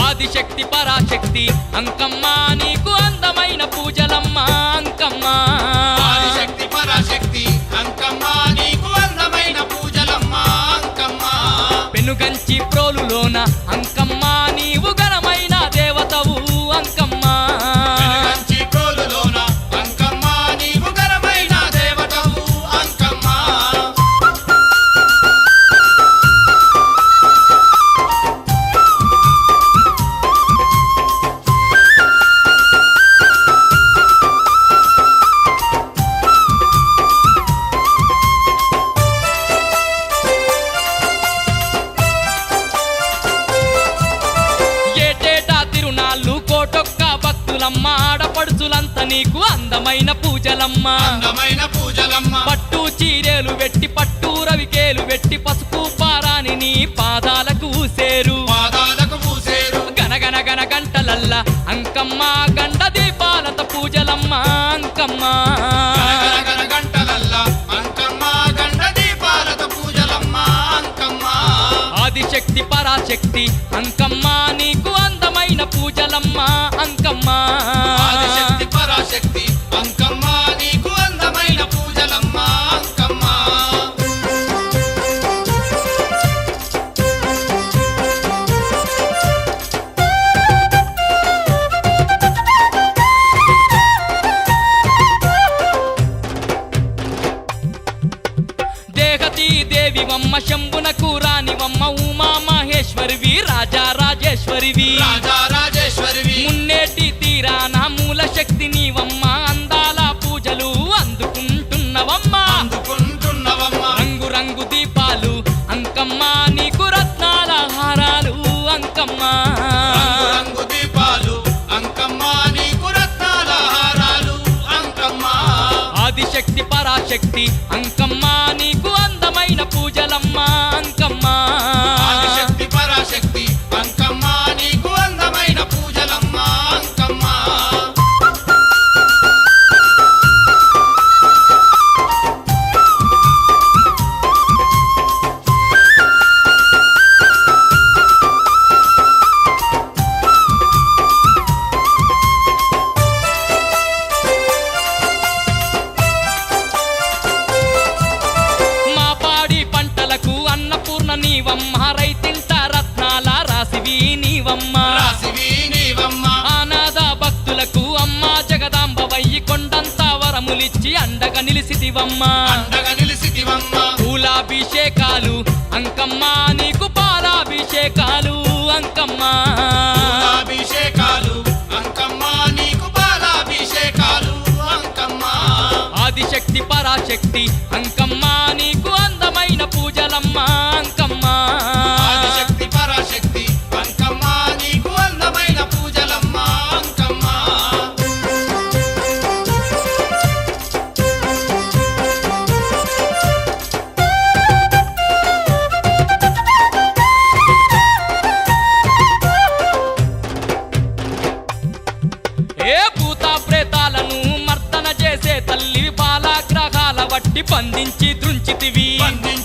ఆదిశక్తి పరాశక్తి. అంకమ్మ నీకు అందమైన పూజలమ్మ అంకమ్మ. ఆదిశక్తి పరాశక్తి. అంకమ్మ నీకు అందమైన పూజలమ్మ అంకమ్మ. పెనుగంచి ప్రోలులోన అంకమ్మ భక్తులమ్మ ఆడపడుచులంత నీకు అందమైన పూజలమ్మ. అందమైన పూజలమ్మ. పట్టు చీరేలు వెట్టి పట్టు రవికేలు వెట్టి పసుపు పారాని నీ పాదాలకు ఊసేరు. పాదాలకు పూసేరు గనగన గన గంటలల్ల అంకమ్మ గండ దీపాలత పూజలమ్మ అంకమ్మ. పూజలమ్మ ఆదిశక్తి పరాశక్తి అంకమ్మ. పూజలమ్మ అంకమ్మ. ఆదిశక్తి పరాశక్తి అంకమ్మ నీకు అందమైన పూజలమ్మ అంకమ్మ. దేహతి దేవివమ్మ శంభునకు రానివమ్మ ఉమా మహేశ్వరివి రాజా రాజేశ్వరివి. రాజా శక్తి నీవమ్మ అందాల పూజలు అందుకుంటున్నవమ్మ. అందుకుంటున్నవమ్మ. రంగు రంగు దీపాలు అంకమ్మ నీకు రత్నాల హారాలు అంకమ్మ. రంగు దీపాలు అంకమ్మ నీకు రత్నాల హారాలు అంకమ్మ. ఆదిశక్తి పరాశక్తి అంకమ్మ నీకు అందమైన పూజలమ్మ అంకమ్మ. ఆదిశక్తి పరాశక్తి వరములిచ్చి అండగా నిలిసిదివమ్మ అండగా నిలిసితివమ్మ. పూలాభిషేకాలు అంకమ్మ నీకు పాలాభిషేకాలు అంకమ్మ. అభిషేకాలు అంకమ్మ నీకు బాలాభిషేకాలు అంకమ్మ. ఆదిశక్తి పరాశక్తి అంకమ్మ. పండించి దృంచితివి. పండించి